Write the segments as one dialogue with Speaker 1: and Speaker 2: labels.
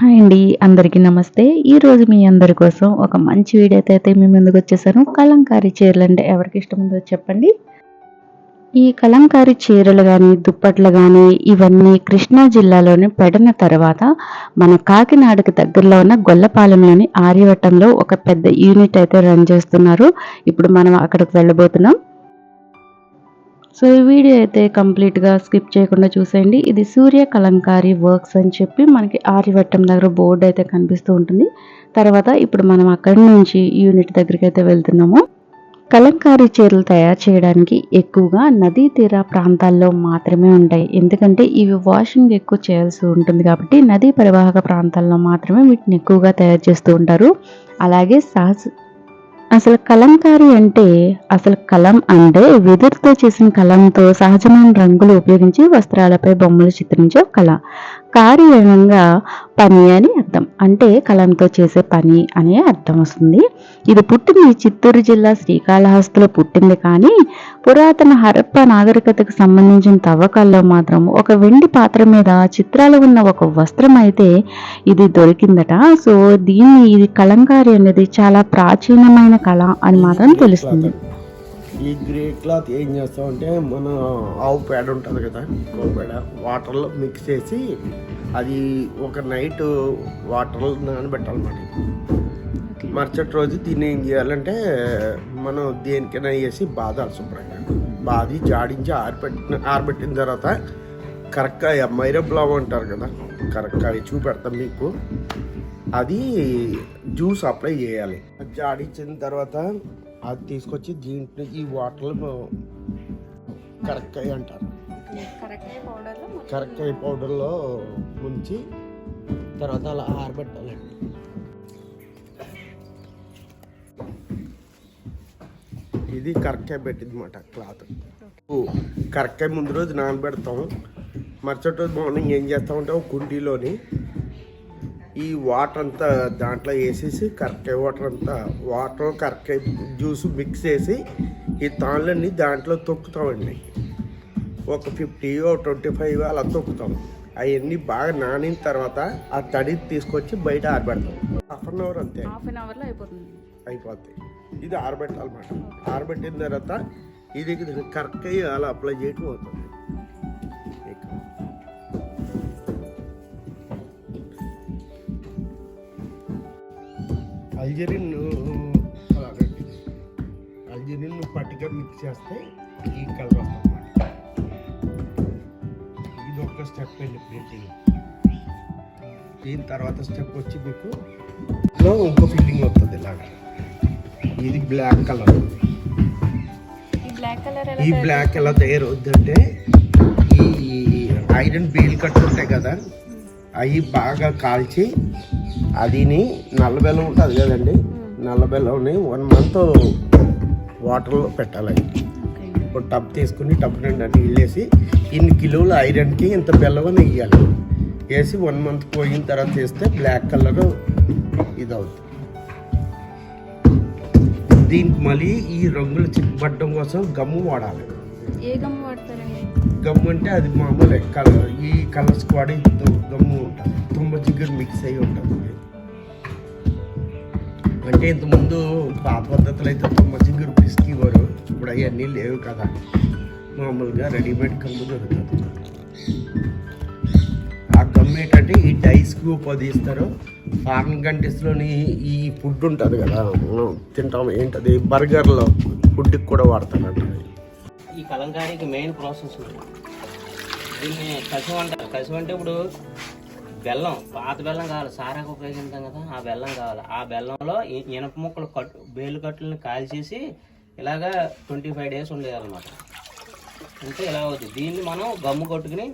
Speaker 1: Hi అండి అందరికీ నమస్తే. ఈరోజు మీ అందరి కోసం ఒక మంచి వీడియో అయితే మీ ముందుకు వచ్చేసాను. కలంకారీ చీరలు అంటే ఎవరికి ఇష్టం ఉందో చెప్పండి. ఈ కలంకారీ చీరలు కానీ దుప్పట్లు కానీ ఇవన్నీ కృష్ణా జిల్లాలోని పెడిన తర్వాత మన కాకినాడకు దగ్గరలో ఉన్న గొల్లపాలెంలోని ఆర్యవట్టంలో ఒక పెద్ద యూనిట్ అయితే రన్ చేస్తున్నారు. ఇప్పుడు మనం అక్కడికి వెళ్ళబోతున్నాం. సో ఈ వీడియో అయితే కంప్లీట్గా స్కిప్ చేయకుండా చూసేయండి. ఇది సూర్య కలంకారీ వర్క్స్ అని చెప్పి మనకి ఆర్యవట్టం దగ్గర బోర్డు అయితే కనిపిస్తూ ఉంటుంది. తర్వాత ఇప్పుడు మనం అక్కడి నుంచి యూనిట్ దగ్గరికి అయితే వెళ్తున్నాము. కలంకారీ చీరలు తయారు చేయడానికి ఎక్కువగా నదీ తీర ప్రాంతాల్లో మాత్రమే ఉంటాయి. ఎందుకంటే ఇవి వాషింగ్ ఎక్కువ చేయాల్సి ఉంటుంది కాబట్టి నదీ పరివాహక ప్రాంతాల్లో మాత్రమే వీటిని ఎక్కువగా తయారు చేస్తూ ఉంటారు. అలాగే సహజ అసలు కలంకారీ అంటే అసలు కలం అంటే వెదురుతో చేసిన కలంతో సహజమైన రంగులు ఉపయోగించి వస్త్రాలపై బొమ్మలు చిత్రించే కళ. కార్యంగా పని అని అర్థం. అంటే కలంతో చేసే పని అనే అర్థం వస్తుంది. ఇది పుట్టింది చిత్తూరు జిల్లా శ్రీకాళహస్తిలో పుట్టింది కానీ పురాతన హరప్ప నాగరికతకు సంబంధించిన తవ్వకాల్లో మాత్రం ఒక వెండి పాత్ర మీద చిత్రాలు ఉన్న ఒక వస్త్రం అయితే ఇది దొరికిందట. సో దీన్ని ఇది కలంకారి అనేది చాలా ప్రాచీనమైన కళ అని మాత్రం తెలుస్తుంది.
Speaker 2: ఈ గ్రే క్లాత్ ఏం చేస్తామంటే మన ఆవు పేడ ఉంటుంది కదా ఆవు పేడ వాటర్లో మిక్స్ చేసి అది ఒక నైట్ వాటర్లో నానబెట్టాలన్నమాట. మరుసటి రోజు దీన్ని ఏం చేయాలంటే మనం దేనికైనా వేసి బాదాలి శుభ్రంగా బాది జాడించి ఆరబెట్టిన ఆరబెట్టిన తర్వాత కరక్కాయ మైరబ్లావ్ అంటారు కదా కరక్కాయ చూపెడతాం మీకు. అది జ్యూస్ అప్లై చేయాలి. అది జాడించిన తర్వాత అది తీసుకొచ్చి దీంట్లో ఈ వాటర్లో కరక్కాయ అంటారు. కరక్కాయ పౌడర్లో ముంచి తర్వాత అలా ఆరబెట్టాలండి. ఇది కరక్కాయ పెట్టింది అనమాట క్లాత్ కరక్కాయ ముందు రోజు నానబెడతాం. మరుసటి రోజు మార్నింగ్ ఏం చేస్తామంటే ఒక కుండీలోని ఈ వాటర్ అంతా దాంట్లో వేసేసి కరక్కాయ వాటర్ అంతా వాటర్ కరక్కాయ జ్యూస్ మిక్స్ చేసి ఈ తాళ్ళని దాంట్లో తొక్కుతామండి. ఒక ఫిఫ్టీ ఓ ట్వంటీ ఫైవ్ అలా తొక్కుతాం. అవన్నీ బాగా నానిన తర్వాత ఆ తడి తీసుకొచ్చి బయట ఆరబెడతాం. హాఫ్ అన్ అవర్ అంతే.
Speaker 1: హాఫ్ అన్ అవర్లో అయిపోతుంది.
Speaker 2: అయిపోతాయి. ఇది ఆరబెట్టాలన్నమాట. ఆరబెట్టిన తర్వాత ఇది కరక్కాయ అలా అప్లై చేయటం అవుతుంది. అల్జరిన్ అలాగండి అల్జరిన్ పట్టిగా మిక్స్ చేస్తే ఈ కలర్ వస్తుంది ఇది ఒక స్టెప్ అండి ప్రింటింగ్ దీని తర్వాత స్టెప్ వచ్చి మీకు ఇంకో ఫిల్లింగ్ వస్తుంది ఇలాగా. ఇది బ్లాక్ కలర్
Speaker 1: ఈ బ్లాక్ కలర్
Speaker 2: ఈ బ్లాక్ ఎలా తయారవుద్దంటే ఈ ఐరన్ బీల్ కట్టు ఉంటాయి కదా అవి బాగా కాల్చి అదిని నల్ల బెల్లం ఉంటుంది కదండి నల్ల బెల్లంని వన్ మంత్ వాటర్లో పెట్టాలి. ఒక టబ్ తీసుకుని టబ్ నిండా నీళ్ళు వేసి ఇన్ని కిలోలు ఐరన్కి ఇంత బెల్లం అని వేయాలి వేసి వన్ మంత్ పోయిన తర్వాత వేస్తే బ్లాక్ కలర్ ఇది అవుతుంది దీనికి మళ్ళీ ఈ రంగులు చిక్కబడడం కోసం గమ్ము వాడాలి.
Speaker 1: ఏ గమ్ వాడతారండి?
Speaker 2: గమ్ము అంటే అది మామూలు. కలర్ ఈ కలర్స్ కూడా ఇంత గమ్ము ఉంటుంది. తుమ్మ జిగురు మిక్స్ అయ్యి ఉంటుంది. అంటే ఇంతకుముందు పాత పద్ధతులు అయితే తుమ్మ జిగురు పిసికివారు ఇప్పుడు అవన్నీ లేవు కదా. మామూలుగా రెడీమేడ్ గమ్ము దొరుకుతుంది. ఆ గమ్ ఏంటంటే ఈ డైస్కి ఉపయోగిస్తారు. ఫారెన్ కంట్రీస్లోని ఈ ఫుడ్ ఉంటుంది కదా. మనం తింటాం. ఏంటది? బర్గర్లో ఫుడ్కి కూడా వాడతారంట.
Speaker 3: ఈ కలంకారీకి మెయిన్ ప్రాసెస్ ఉంది. దీన్ని కసివ అంటారు కసివ అంటే ఇప్పుడు బెల్లం పాత బెల్లం కావాలి సారాకు ఉపయోగిస్తాం కదా ఆ బెల్లం కావాలి. ఆ బెల్లంలో ఇనప ముక్కలు కట్టు బేలు కట్టులను కాల్చేసి ఇలాగా ట్వంటీ ఫైవ్ డేస్ ఉండేయాలన్నమాట అంటే ఇలా అవుతుంది దీన్ని మనం గమ్ము కొట్టుకుని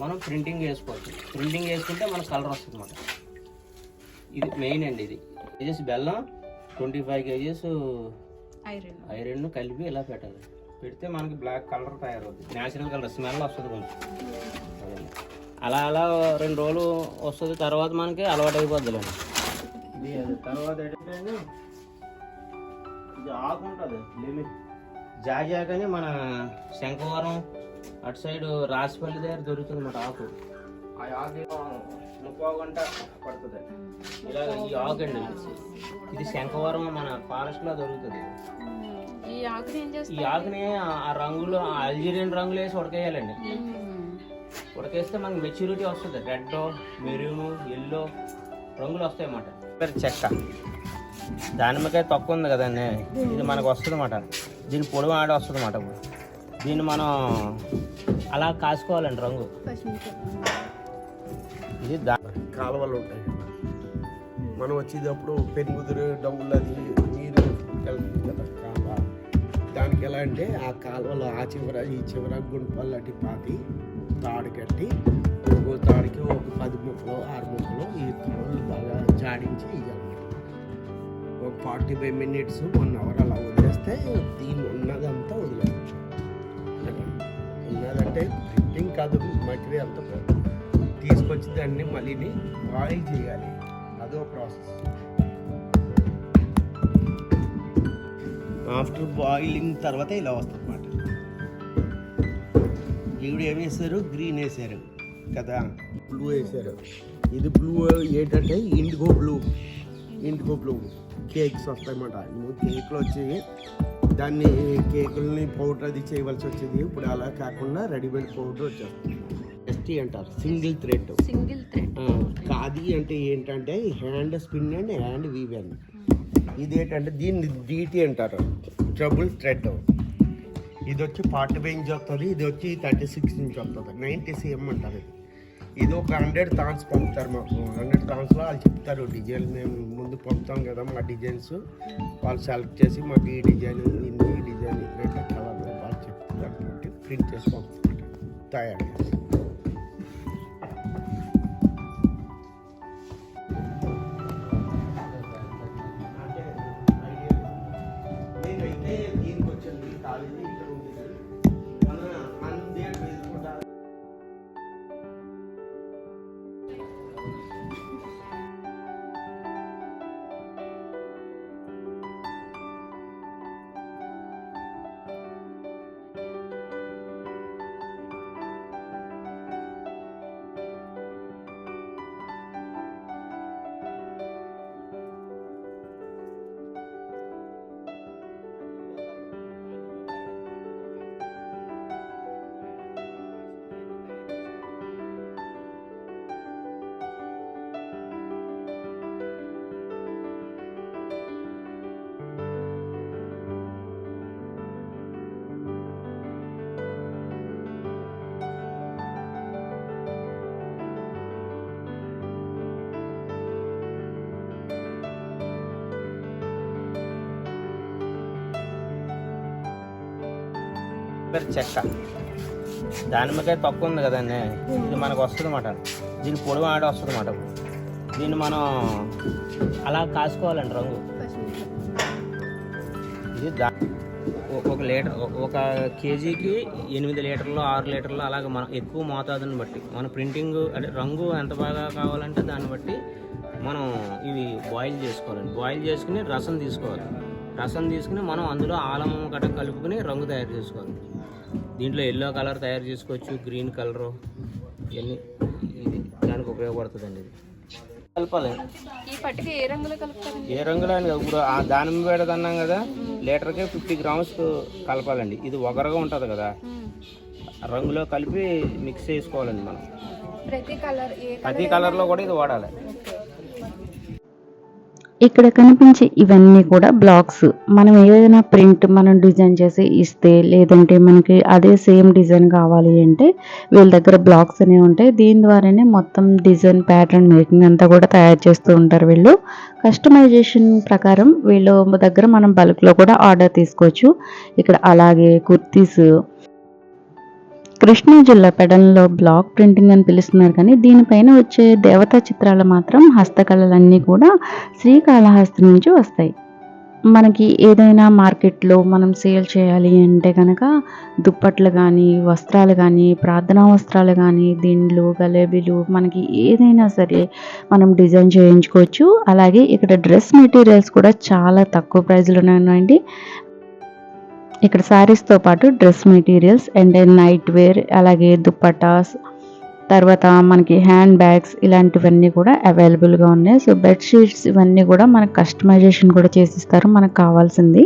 Speaker 3: మనం ప్రింటింగ్ వేసుకోవచ్చు ప్రింటింగ్ వేసుకుంటే మనకు కలర్ వస్తుంది అన్నమాట. ఇది మెయిన్ అండి ఇది. కేజీస్ బెల్లం twenty five kgs
Speaker 1: iron.
Speaker 3: Iron కలిపి ఇలా పెట్టాలి. పెడితే మనకి బ్లాక్ కలర్ తయారవుతుంది. న్యాచురల్ కలర్ స్మెల్ వస్తుంది కొంచెం. అలా అలా రెండు రోజులు వస్తుంది తర్వాత మనకి అలవాటు అయిపోద్దిలేండి ఇది అది. తర్వాత ఏంటంటే ఇది ఆకు ఉంటుంది లిమిట్ జాజి ఆకు అని మన శంఖవరం అటు సైడ్ రాసిపల్లి దగ్గర దొరుకుతుంది అన్నమాట ఆకు. ఆ ఆకు ముప్పై గంట పడుతుంది. ఇలా ఈ ఆకు అండి. ఇది శంఖవరం మన ఫారెస్ట్లో దొరుకుతుంది.
Speaker 4: ఈ ఆకుని ఏం
Speaker 3: ఈ
Speaker 4: చేస్తారు?
Speaker 3: ఆకుని ఆ- రంగులో అల్జీరియన్ రంగులు వేసి ఉడకేయాలండి. ఉడకేస్తే మనకి మెచ్యూరిటీ వస్తుంది. రెడ్ మెరూన్ ఎల్లో రంగులు వస్తాయి అన్నమాట చెక్క. దానిమ్మకాయ తక్కువ ఉంది కదండి. ఇది మనకు వస్తుంది అన్నమాట దీని పొడవు ఆడ వస్తుంది అన్నమాట ఇప్పుడు దీన్ని మనం అలా కాసుకోవాలండి రంగు. ఇది దా
Speaker 2: కాలువలు ఉంటాయి. మనం వచ్చేటప్పుడు పెరుగుదురు డబ్బులు అది నీరు దానికి ఎలా అంటే ఆ కాలువలో ఆ చివర ఈ చివర గుంటపల్లటి పాతి తాడు కట్టి ఒక్కో తాడికి ఒక పది ముక్కలు ఆరు ముక్కలు ఈ తాళ్ళు బాగా జాడించి ఇవ్వాలన్నమాట ఒక forty five minutes one hour అలా వదిలేస్తే దీని ఉన్నదంతా వదిలేస్తుంది ఉన్నదంటే ప్రింటింగ్ కాదు మెటీరియల్తో తీసుకొచ్చి దాన్ని మళ్ళీ బాయిల్ చేయాలి. అదో ప్రాసెస్. ఆఫ్టర్ బాయిలింగ్ తర్వాత ఇలా వస్తుంది అన్నమాట ఈవిడ ఏం వేసారు గ్రీన్ వేసారు కదా? బ్లూ వేసారు ఇది బ్లూ ఏంటంటే indigo blue indigo blue cakes వస్తాయన్నమాట. కేక్లు వచ్చి దాన్ని కేకుల్ని పౌడర్ అది చేయవలసి వచ్చేది. ఇప్పుడు అలా కాకుండా రెడీమేడ్ పౌడర్ వచ్చేస్తుంది. ఎస్టీ అంటారు. Single thread
Speaker 4: single thread
Speaker 2: khadi అంటే ఏంటంటే hand spin and hand weave అని. ఇది ఏంటంటే దీన్ని డీటీ అంటారు. ట్రబుల్ థ్రెడ్ ఇది వచ్చి ఫార్టీ ఫైవ్ ఇంచ్ వస్తుంది ఇది వచ్చి థర్టీ సిక్స్ ఇంచ్ వస్తుంది నైంటీ సిఎం అంటారు ఇది. ఇది ఒక హండ్రెడ్ థాన్స్ పంపుతారు మాకు. హండ్రెడ్ థాన్స్లో వాళ్ళు చెప్తారు డిజైన్ మేము ముందు పంపుతాం కదా మా డిజైన్స్ వాళ్ళు సెలెక్ట్ చేసి మాకు ఈ డిజైన్ ఈ డిజైన్ రెండు కలర్ వాళ్ళు చెప్తారు ప్రింట్ చేసి పంపుతారు. తయారు చేస్తారు. Thank you.
Speaker 3: పేరు చెక్క. దానిమ్మకాయ తక్కువ ఉంది కదండి. ఇది మనకు వస్తుంది అన్నమాట దీని పొడవు ఆడ వస్తుంది అన్నమాట దీన్ని మనం అలా కాసుకోవాలండి రంగు. ఇది దా ఒక లీటర్ ఒక కేజీకి ఎనిమిది లీటర్లు ఆరు లీటర్లు అలాగే మనం ఎక్కువ మోతాదుని బట్టి మన ప్రింటింగ్ అంటే రంగు ఎంత బాగా కావాలంటే దాన్ని బట్టి మనం ఇవి బాయిల్ చేసుకోవాలండి. బాయిల్ చేసుకుని రసం తీసుకోవాలి. రసం తీసుకుని మనం అందులో ఆలం గట్ట కలుపుకొని రంగు తయారు చేసుకోవాలి. దీంట్లో ఎల్లో కలర్ తయారు చేసుకోవచ్చు గ్రీన్ కలరు ఇవన్నీ ఇది దానికి ఉపయోగపడుతుందండి ఇది. కలపాలి.
Speaker 4: ఈ పట్టిక ఏ రంగులో కలుపుతారండి?
Speaker 3: ఏ రంగులో అని. ఇప్పుడు ఆ దానిమ్మ బేడ అన్నాం కదా లీటర్కి ఫిఫ్టీ గ్రామ్స్ కలపాలండి. ఇది ఒగరగా ఉంటుంది కదా. రంగులో కలిపి మిక్స్ చేసుకోవాలండి మనం.
Speaker 4: ప్రతి కలర్
Speaker 3: ప్రతి కలర్లో కూడా ఇది వాడాలి.
Speaker 1: ఇక్కడ కనిపించే ఇవన్నీ కూడా బ్లాక్స్. మనం ఏదైనా ప్రింట్ మనం డిజైన్ చేసి ఇస్తే లేదంటే మనకి అదే సేమ్ డిజైన్ కావాలి అంటే వీళ్ళ దగ్గర బ్లాక్స్ అనేవి ఉంటాయి. దీని ద్వారానే మొత్తం డిజైన్ ప్యాటర్న్ మేకింగ్ అంతా కూడా తయారు చేస్తూ ఉంటారు వీళ్ళు. కస్టమైజేషన్ ప్రకారం వీళ్ళ దగ్గర మనం బల్క్లో కూడా ఆర్డర్ తీసుకోవచ్చు. ఇక్కడ అలాగే కుర్తీస్ కృష్ణా జిల్లా పెడల్లో బ్లాక్ ప్రింటింగ్ అని పిలుస్తున్నారు కానీ దీనిపైన వచ్చే దేవతా చిత్రాలు మాత్రం హస్తకళలన్నీ కూడా శ్రీకాళహస్తి నుంచి వస్తాయి. మనకి ఏదైనా మార్కెట్లో మనం సేల్ చేయాలి అంటే కనుక దుప్పట్లు కానీ వస్త్రాలు కానీ ప్రార్థనా వస్త్రాలు కానీ దిండ్లు గలేబీలు మనకి ఏదైనా సరే మనం డిజైన్ చేయించుకోవచ్చు. అలాగే ఇక్కడ డ్రెస్ మెటీరియల్స్ కూడా చాలా తక్కువ ప్రైస్లోనే ఉన్నాయండి. ఇక్కడ శారీస్తో పాటు dress materials and night wear అలాగే దుప్పటాస్ తర్వాత మనకి హ్యాండ్ బ్యాగ్స్ ఇలాంటివన్నీ కూడా అవైలబుల్గా ఉన్నాయి. సో బెడ్షీట్స్ ఇవన్నీ కూడా మనకు కస్టమైజేషన్ కూడా చేసిస్తారు మనకు కావాల్సింది.